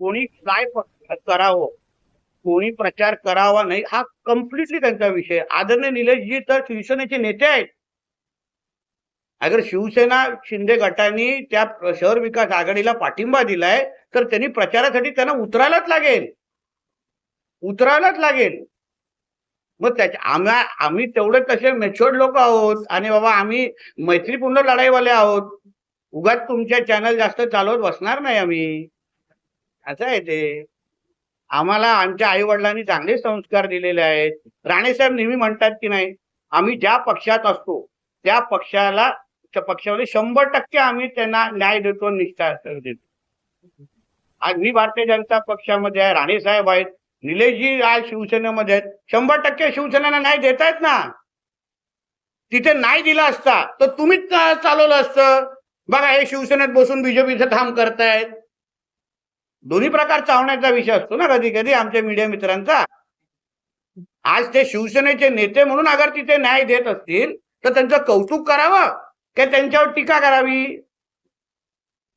कोणी काय करावं? कोणी प्रचार करावा नाही हा कम्प्लिटली त्यांचा विषय. आदरणीय निलेशजी तर शिवसेनेचे नेते आहेत. अगर शिवसेना शिंदे गटाने त्या शहर विकास आघाडीला पाठिंबा दिलाय तर त्यांनी प्रचारासाठी त्यांना उतरायलाच लागेल. उतरायलाच लागेल. मग त्याच्या आम्हा आम्ही तेवढे तसे मेच्युअर्ड लोक आहोत आणि बाबा आम्ही मैत्रीपूर्ण लढाईवाले आहोत. उगाच तुमच्या चॅनल जास्त चालवत बसणार नाही आम्ही. असं आहे ते. आम्हाला आमच्या आई वडिलांनी चांगले संस्कार दिलेले आहेत. राणेसाहेब नेहमी म्हणतात की नाही आम्ही ज्या पक्षात असतो त्या पक्षाला त्या पक्षामध्ये शंभर टक्के आम्ही त्यांना न्याय देतो निष्ठा देतो. आज मी भारतीय जनता पक्षामध्ये आहे राणेसाहेब आहेत निलेशजी आज शिवसेनेमध्ये आहेत. शंभर टक्के शिवसेनेला न्याय देतायत ना? तिथे नाही दिला असता तर तुम्हीच चालवलं असतं? बघा हे शिवसेनेत बसून बीजेपीचं काम करतायत. दोन्ही प्रकार चावण्याचा विषय असतो ना कधी कधी आमच्या मीडिया मित्रांचा. आज ते शिवसेनेचे नेते म्हणून अगर तिथे न्याय देत असतील तर त्यांचं कौतुक करावं का त्यांच्यावर टीका करावी.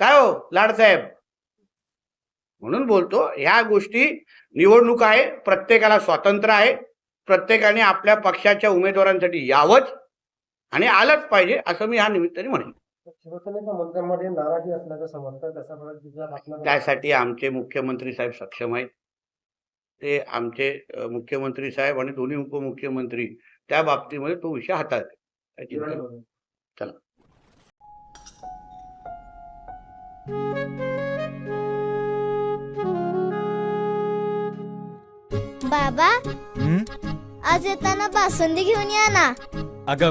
काय हो लाडसाहेब म्हणून बोलतो ह्या गोष्टी निवडणूक आहे प्रत्येकाला स्वातंत्र्य आहे प्रत्येकाने आपल्या पक्षाच्या उमेदवारांसाठी यावंच आणि आलंच पाहिजे असं मी ह्या निमित्ताने म्हणेन. शिवसेनेच्या मुद्द्यामध्ये नाराजी असल्याचं समजतं त्याच्या पद्धतीचा आपला त्यासाठी आमचे मुख्यमंत्री साहेब सक्षम आहेत ते आमचे मुख्यमंत्री साहेब आणि दोन्ही उपमुख्यमंत्री त्या बाबतीमध्ये तो विषय नाही. चला. बाबा हं? आज येताना बासुंदी घेऊन या ना अगं